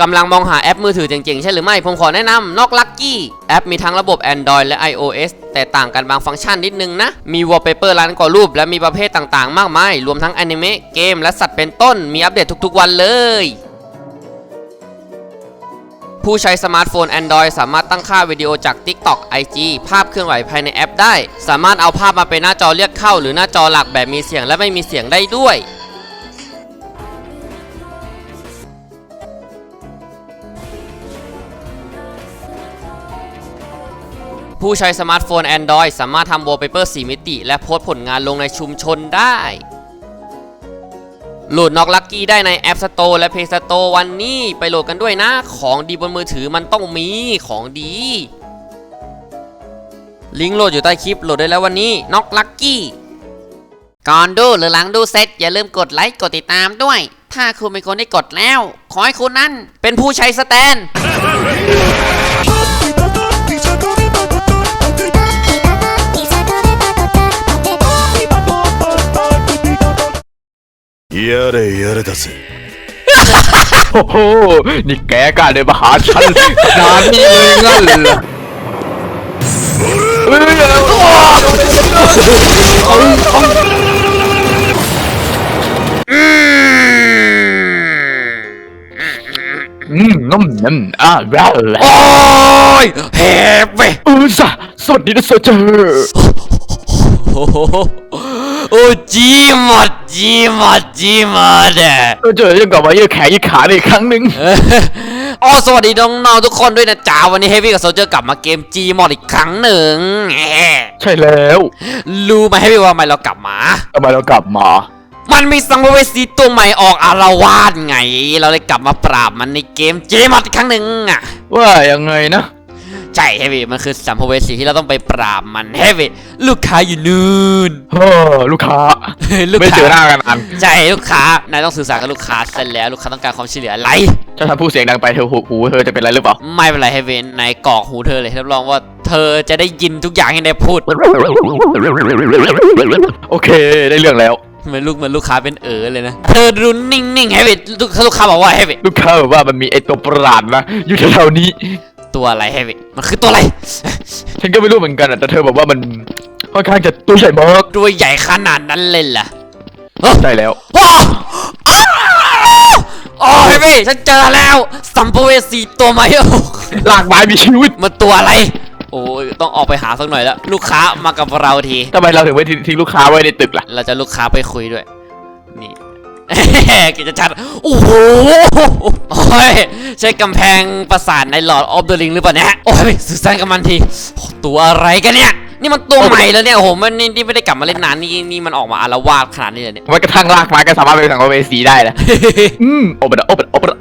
กำลังมองหาแอปมือถือเจ๋งๆ ใช่หรือไม่ ผมขอแนะนำนอกลักกี้แอปมีทั้งระบบ Android และ iOS แต่ต่างกันบางฟังก์ชันนิดนึงนะ มีวอลเปเปอร์ร้านก่อรูป และมีประเภทต่างๆ มากมาย รวมทั้งแอนิเมะเกมและสัตว์เป็นต้น มีอัปเดตทุกๆวันเลย ผู้ใช้สมาร์ทโฟน Android สามารถตั้งค่าวิดีโอจาก TikTok IG ภาพเคลื่อนไหวภายในแอปได้ สามารถเอาภาพมาเป็นหน้าจอเรียกเข้า หรือหน้าจอหลักแบบมีเสียงและไม่มีเสียงได้ด้วย ผู้ใช้สมาร์ทโฟน Android สามารถทำวอลเปเปอร์ 4 มิติ และโพสผลงานลงในชุมชนได้ โหลดน็อกลักกี้ได้ในแอป Store และ Play Store วันนี้ไปโหลดกันด้วยนะ ของดีบนมือถือมันต้องมีของดี ลิงก์โหลดอยู่ใต้คลิปโหลดได้แล้ววันนี้น็อกลักกี้ก่อนดูหรือหลังดูเสร็จอย่าลืมกดไลค์กดติดตามด้วย ถ้าคุณเป็นคนที่กดแล้ว ขอให้คุณนั้นเป็นผู้ใช้สแตน やれやれだぜโอ้โห นี่แกกล้าเดินมาหาฉันนาดนี้เลยงั้นเหรยเยอมนุ่นุ่อะแล้วโอ้ยแหบไปอือจ้ะสวัสดีนะโซเจอร์ โอ้โห โอ้，จีม寞寂寞的。ก็เจอยังกลับมายืดแขนยืดขาอีกครั้งหนึ่งอ๋อสวัสดีน้องๆทุกคนด้วยนะจ้าวันนี้เฮฟวี่กับโซเจอร์กลับมาเกมจีมอดอีกครั้งหนึ่งใช่แล้วรู้ไหมเฮฟวี่ว่าทำไมเรากลับมา ทำไมเรากลับมามันมีสังเวสีตัวใหม่ออกอารวาสไง เราเลยกลับมาปราบมันในเกมจีมอดอีกครั้งหนึ่งอะ ว่ายังไงนะ ใจเฮฟวี่มันคือสัมภเวสีที่เราต้องไปปราบมันเฮฟวี่ลูกค้าอยู่นู่นเฮ้อลูกค้าไม่เจอหน้ากันใช่ลูกค้านายต้องสื่อสารกับลูกค้าเสร็จแล้วลูกค้าต้องการความช่วยเหลืออะไร ถ้าทำผู้เสียงดังไปเธอหูเธอจะเป็นไรหรือเปล่าไม่เป็นไรเฮฟวี่นายกรอกหูเธอเลยรับรองว่าเธอจะได้ยินทุกอย่างที่นายพูด โอเคได้เรื่องแล้ว เหมือนลูกเหมือนลูกค้าเป็นเออเลยนะ เธอดูนิ่งๆเฮฟวี่ลูกค้าบอกว่าเฮฟวี่ลูกค้าบอกว่ามันมีไอตัวประหลาดนะอยู่แถวๆนี้ ตัวอะไรเฮ้ยมันคือตัวอะไร ฉันก็ไม่รู้เหมือนกันแต่เธอบอกว่ามันค่อนข้างจะตัวใหญ่มากตัวใหญ่ขนาดนั้นเลยล่ะอใช่แล้วว้าโอ้ยพี่ฉันเจอแล้วสัมภเวสีตัวใหม่หลากหลายมีชีวิตมันตัวอะไร โอ้ยต้องออกไปหาสักหน่อยแล้ว ลูกค้ามากับเราทีทำไมเราถึงไม่ทิ้งลูกค้าไว้ในตึกล่ะ เราจะลูกค้าไปคุยด้วย กิจชัดโอ้โหใช้กำแพงประสานในหลอดออฟเดอะลิงหรือเปล่าเนี่ยโอ้ยสื่อสารกับมันทีตัวอะไรกันเนี่ยนี่มันตัวใหม่แล้วเนี่ยโอ้โหมันนี่ไม่ได้กลับมาเล่นนานนี่นี่มันออกมาอารวาสขนาดนี้เลยเนี่ยมันกระทั่งลากมาก็สามารถเป็นสังเวสีได้แล้วอืมโอเปะโอเปะโอ้ปะ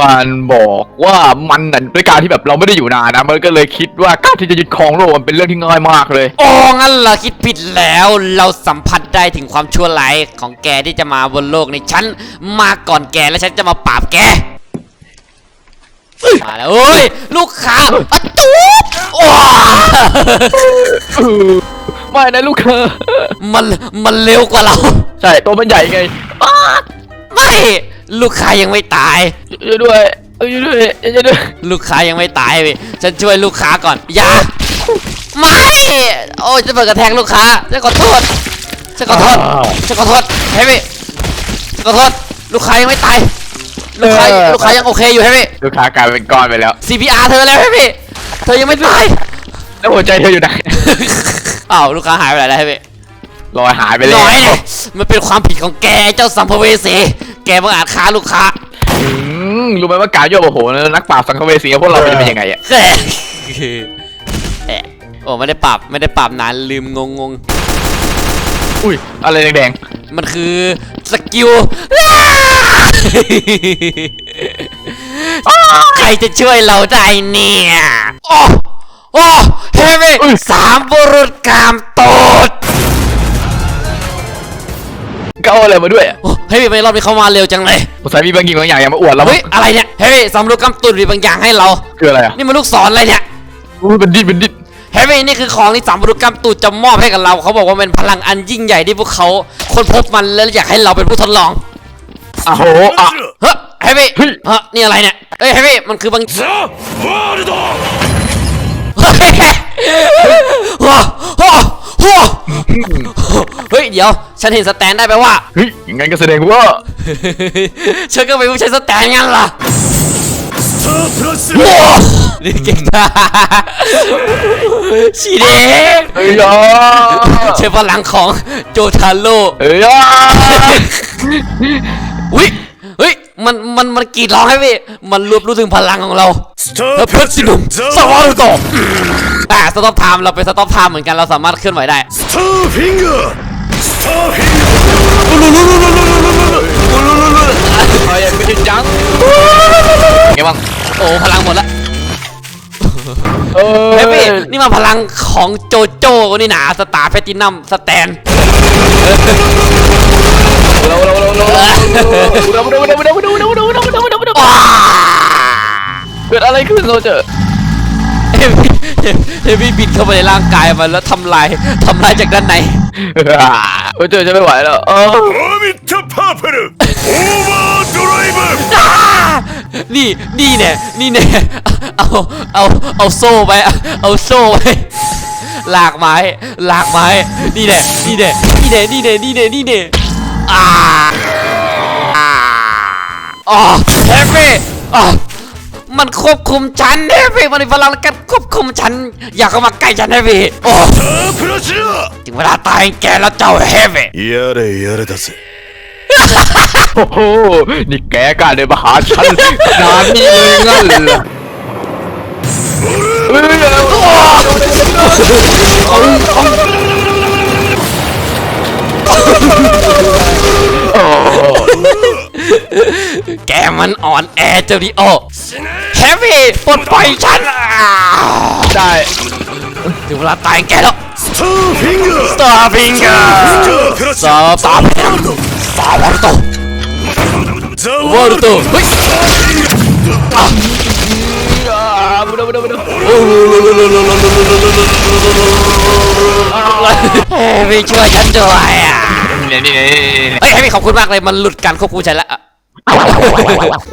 มันบอกว่ามันน่ะด้วยการที่แบบเราไม่ได้อยู่นานนะ มันก็เลยคิดว่าการที่จะยึดครองโลกมันเป็นเรื่องที่ง่ายมากเลย โอ้งั้นเราคิดผิดแล้วเราสัมผัสได้ถึงความชั่วร้ายของแกที่จะมาบนโลกในฉันมาก่อนแกและฉันจะมาปราบแกมาแล้วเอ้ยลูกค้าประตูโอ้ ไม่นะลูกเธอ มันมันเร็วกว่าเรา ใช่ตัวมันใหญ่ไงอ้าไม่ลูกค้ายังไม่ตาย ช่วยด้วยเออช่วยด้วยช่วยด้วยลูกค้ายังไม่ตายเว้ยฉันช่วยลูกค้าก่อนอย่าไม่โอ้ยจะเปิดกระแทกลูกค้าฉันขอโทษฉันขอโทษฉันขอโทษเฮ้ยพี่ฉันขอโทษลูกค้ายังไม่ตายลูกค้าลูกค้ายังโอเคอยู่เฮ้ยพี่ลูกค้ากลายเป็นก้อนไปแล้ว CPR เธอแล้วเฮ้ยพี่เธอยังไม่ตายแล้วหัวใจเธออยู่ไหน อ้าวลูกค้าหายไปไหนแล้วเฮ้ยพี่ลอยหายไปแล้วน้อยเนี่ยมันเป็นความผิดของแกเจ้าสัมภเวสีแกบังอาจฆ่าลูกค้าอืมรู้ไหมว่าการโยกโอ้โหนักปราบสังเวสีของพวกเรามันจะเป็นยังไงอะแอะแอะโอ้ไม่ได้ปรับไม่ได้ปรับนานลืมงงงอุ้ยอะไรแดงๆมันคือสกิลใครจะช่วยเราได้เนี่ยโอ้โอ้เฮ้ย สามบุรุษกามโตด ๆก็เอาอะไรมาด้วยอะ โอ้เฮ้ยไม่รอบนี้เขามาเร็วจังเลย สงสัยมีบางอย่างบางอย่างอยากมาอวดเรา เฮ้ยอะไรเนี่ยเฮ้ยสามบุรุษกามโตดมีบางอย่างให้เรา คืออะไรอ่ะ นี่มันลูกศรอะไรเนี่ย อุ้ยเป็นดินเป็นดิน เฮ้ยนี่คือของที่สามบุรุษกำตูดจะมอบให้กับเรา เขาบอกว่าเป็นพลังอันยิ่งใหญ่ที่พวกเขาค้นพบมันแล้วอยากให้เราเป็นผู้ทดลอง อ้โหอ่ะ เฮ้ยเฮฟวี่ เฮ้ย เฮ้ยนี่อะไรเนี่ยเอ้ยเฮฟวี่มันคือบาง ザ・ワールド โอ้ ฮ่าฮ่าฮ้าเฮ้ยเดี๋ยว ฉันเห็นสแตนได้แปลว่า เฮ้ยอย่างงั้นก็แสดงว่า ฉันก็เป็นผู้ใช้สแตนงั้นล่ะนี่เก่งมากชีเดเฮ้ยอะเชฟพลังของโจทาโร่เฮ้ยอะวิเฮ้ยมันมันมันกรีดร้องให้พี่มันรวบรู้ถึงพลังของเรา 스타 และเพื่อน 패치 สิหนุ่ม 룸 สวา 사와르 ร์ต่อ แต่สต็อปไทม์เราเป็นสต็อปไทม์เหมือนกันเราสามารถเคลื่อนไหวได้สตาร์ฟิงเกอร์สตาร์ฟิงเกอร์เฮ้ยไม่จังเกวังโอ้พลังหมดละเฮ้ยพี่นี่มาพลังของโจโจ้นี่หนาสตาร์แพตินัมสแตนเราเราเราเราเราเราเราเราเราเราเราเราเราเราเราเกิดอะไรขึ้นโรเจอร์ เฮฟวี่บินเข้าไปในร่างกายมันแล้วทำลายทำลายจากด้านในโอ้เจอจะไม่ไหวแล้วโอ้มิทพาเพลโอเวอร์ดรายเวอร์นี่นี่เนี่ยนี่เนี่ยเอาเอาเอาโซ่ไปเอาโซ่ไปหลากไม้หลากไม้นี่แหละนี่แหละนี่แหละนี่แหละนี่แหลนี่แหละอ่าอ๋าเฮฟวี่อ๋า มันควบคุมฉันเฮฟวี่มันมีพลังในการควบคุมฉัน อยากเข้ามาใกล้ฉันเฮฟวี่โอ้ スタープラス ถึงเวลาตายแกแล้วเจ้าเฮฟวี่ やれやれだぜ โอ้โหนี่แกกล้าเดินมาหาฉันนานนี่เลยงั้นเหรอเฮ้ย แกมันอ่อนแอเจอริโอ เมจปลดปล่อยฉันได้ถึงเวลาตายแกแล้วสตาร์ฟิงเกอร์สตาร์พิงสตาร์สตาร์วอลโตวอลโตเฮ้ยบุดบุดบุดไม่ช่วยฉันด้วยอะเฮ้ยให้ขอบคุณมากเลยมันหลุดการควบคุมฉันแล้ว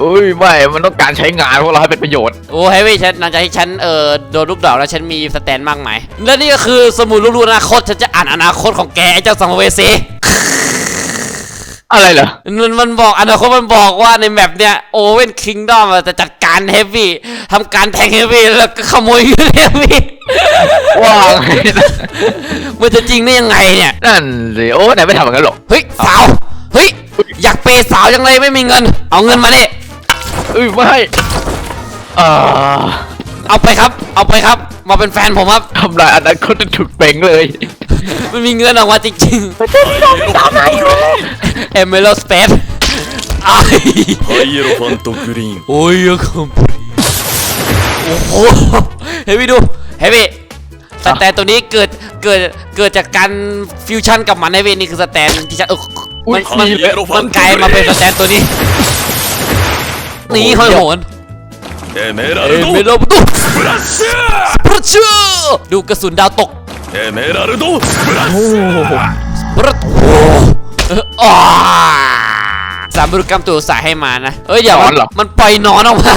อุ้ยไม่ มันต้องการใช้งานพวกเราให้เป็นประโยชน์ โอ้เฮ้ยฉันหลังจากที่ฉันเอ่อโดนลูกดอกแล้วฉันมีสแตนมากมายและนี่ก็คือสมุดลูกอนาคตฉันจะอ่านอนาคตของแกไอ้เจ้าสังเวสีอะไรเหรอ มันมันบอกอนาคตมันบอกว่าในแมปเนี้ยโอเว่นคิงดอมจะจัดการเฮฟวี่ทำการแทงเฮฟวี่แล้วก็ขโมยเงินเฮฟวี่ว่าไงนะมันจะจริงได้ยังไงเนี่ย นั่นสิโอ้ไหนไม่ทำอย่างนั้นหรอกเฮ้ยสาวเฮ้ย อยากเปย์สาวยังไงไม่มีเงิน เอาเงินมาดิอุ้ยไม่เอาไปครับ เอาไปครับ มาเป็นแฟนผมครับทำลายอันนั้นก็จะถูกเป่งเลย มันมีเงินออกมาจริงๆตามไหนอยู่เอเมโลสเปซไฮเอโรฟันต์กรีนโอ้ยคอมพลีโอ้โหเฮ้ยดูเฮ้ยแต่แต่ตัวนี้เกิดเกิดเกิดจากการฟิวชั่นกับมันในเวนี่คือสแตนที่จะเออ มันมันมันกลายมาเป็นสแตนตัวนี้ นี่ห้อยโหน エメラ เอ ル เมอ ド รัลดู スプラッシュ ปรชดูกระสุนดาวตก エメラルドスプラッシュ ปรโอ้าสามบริกรรมตัวสายให้มานะ เอ้ยเดี๋ยวมันมันปล่อยหนอนออกมา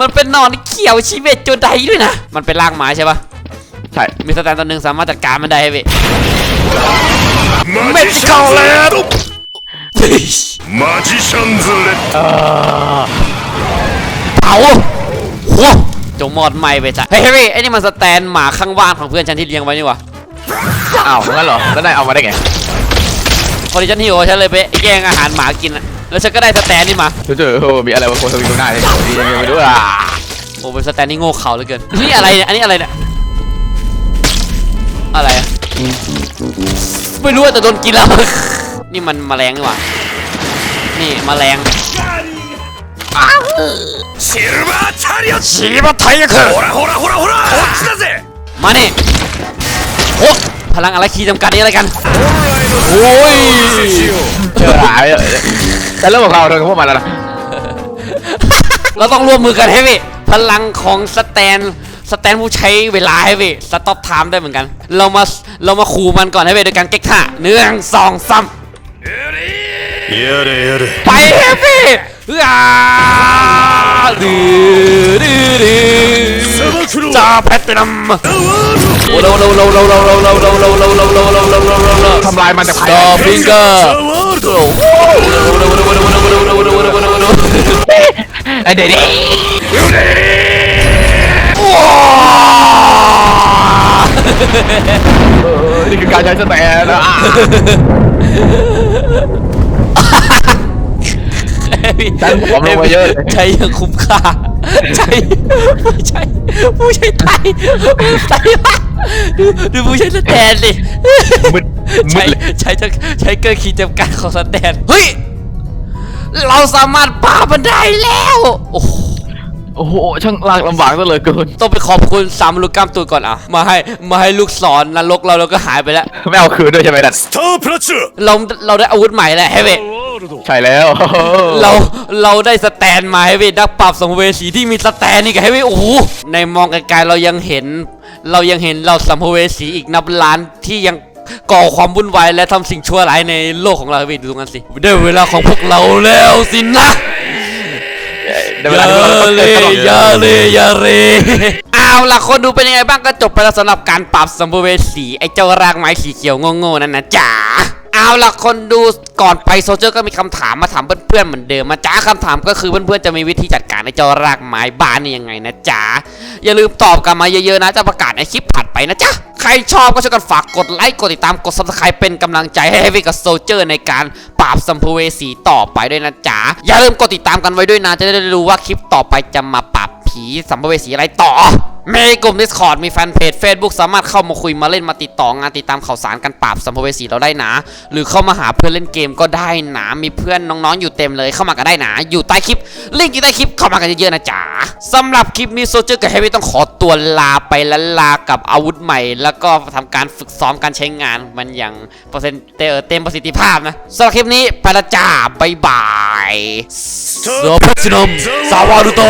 มันเป็นหนอนที่เขียวชีเวตโจไดด้วยนะ มันเป็นรากไม้ใช่ปะ ใช่ มีสแตนตัวหนึ่งสามารถจัดการมันได้เว้ย マジシャンズレッド マジシャンズレッド เผาโหจงมอดไหม้ไปจ้ะเฮ้ยเฮ้ยไอ้นี่มันสแตนหมาข้างบ้านของเพื่อนฉันที่เลี้ยงไว้นี่หวะ อ้าวงั้นเหรอ แล้วนายเอามาได้ไง พอดีฉันหิวฉันเลยไปแย่งอาหารหมากินอะแล้วฉันก็ได้สแตนนี่มา เจอโอ้มีอะไรวะโคตรมีตรงหน้าเลยดียังไงไม่รู้อ่ะ โอ้เป็นสแตนนี่โง่เข่าเหลือเกิน นี่อะไรเนี่ย อันนี้อะไรเนี่ย อะไรอะไม่รู้อะแต่โดนกินแล้ว นี่มันแมลงนี่หว่า นี่แมลง シルバーチャリオット ชีบะไทยก็คือ ほらほらほらほらこっちだぜ มานี่โอ้พลังอะไรคีย์จำกัดนี่อะไรกัน โอ้ย เจอหายแต่เรื่องของเราเราพวกมันแล้วนะ เราต้องร่วมมือกันให้พี่พลังของสแตน สแตนผู้ใช้เวลาให้พี่สต็อปไทม์ได้เหมือนกัน เรามา เรามาขู่มันก่อนให้พี่โดยการเก๊กท่าหนึ่งสองสาม やれやれ ไปเฮฟวี่อ่าดื้อดื้อดื้อจ้าแพตตินัมโอ้เราเราเราเราเราเราเราเราเราเราเราเราเราเราเราเราทำลายมันแต่ภายในดอฟิงเกอร์เดี๋ยวนี้นี่คือการใช้สแตนนะ ฉันผอมลงมาเยอะเลย ใช้อยังคุ้มค่าใช้ผู้ใช้ผู้ใช้ไทยไทยมากดูดูผู้ใช้สแตนดิมึดมึใช้ดเลยใช้จะใช้เกินขีดจำกัดของสแตนเฮ้ย เราสามารถป่าบันไดแล้ว โอ้โห โอ้โหช่างลากลำบากซะเหลือเกิน ต้องไปขอบคุณสามลูกกล้ามตูดก่อนอ่ะ มาให้มาให้ลูกศรนรกเราแล้วก็หายไปแล้ว ไม่เอาคืนด้วยใช่ไหมนั่น スタープラチュ เราเราได้อาวุธใหม่แล้วเฮ้ยเว้ย ラワールド ใช่แล้ว เราเราได้สแตนมาให้เว้ยนักปราบสัมภเวสีที่มีสแตนนี่กับให้เว้ยโอ้โหในมองไกลๆเรายังเห็น เรายังเห็นเราสัมภเวสีอีกนับล้านที่ยังก่อความวุ่นวายและทำสิ่งชั่วร้ายในโลกของเราเว้ยดูตรงนั้นสิได้เวลาของพวกเราแล้วสินะ ได้เวลาย่าเราต้องเลเต้นตลอด อย่าเลยอย่าเลยเอาล่ะคนดูเป็นยังไงบ้างก็จบไปแล้วสำหรับการปรับสัมภเวสีไอ้เจ้ารากไม้สีเขียวโง่ๆนั่นนะจ๋าเอาล่ะคนดูก่อนไปโซเชียลก็มีคำถามมาถามเพื่อนๆเหมือนเดิมมาจ้าคำถามก็คือเพื่อนๆจะมีวิธีจัดการไอ้เจ้ารากไม้บ้านนี่ยังไงนะจ๋า อย่าลืมตอบกันมาเยอะๆนะ จะประกาศในคลิปถัดไปนะจ๊ะ ใครชอบก็ช่วยกันฝากกดไลค์ กดติดตาม กด subscribe เป็นกำลังใจให้เฮฟวี่กับโซเจอร์ในการปราบสัมภเวสีต่อไปด้วยนะจ๊ะ อย่าลืมกดติดตามกันไว้ด้วยนะ จะได้รู้ว่าคลิปต่อไปจะมาปราบ ผีสัมภเวสีอะไรต่อมีกลุ่ม Discord มีแฟนเพจ Facebook สามารถเข้ามาคุยมาเล่นมาติดต่องานติดตามข่าวสารการปราบสัมภเวสีเราได้นะ หรือเข้ามาหาเพื่อนเล่นเกมก็ได้นะมีเพื่อนน้องๆอยู่เต็มเลยเข้ามากันได้นะอยู่ใต้คลิปลิงก์อยู่ใต้คลิปเข้ามากันเยอะๆนะจ๊ะสำหรับคลิปนี้โซเจอร์กับเฮฟวี่ต้องขอตัวลาไปและลากับอาวุธใหม่ แล้วก็ทำการฝึกซ้อมการใช้งานมันอย่างเปอร์เซ็นต์เต็มประสิทธิภาพนะสำหรับคลิปนี้ไปละจ้าบายบายスタโซพัชนมสาวารุโต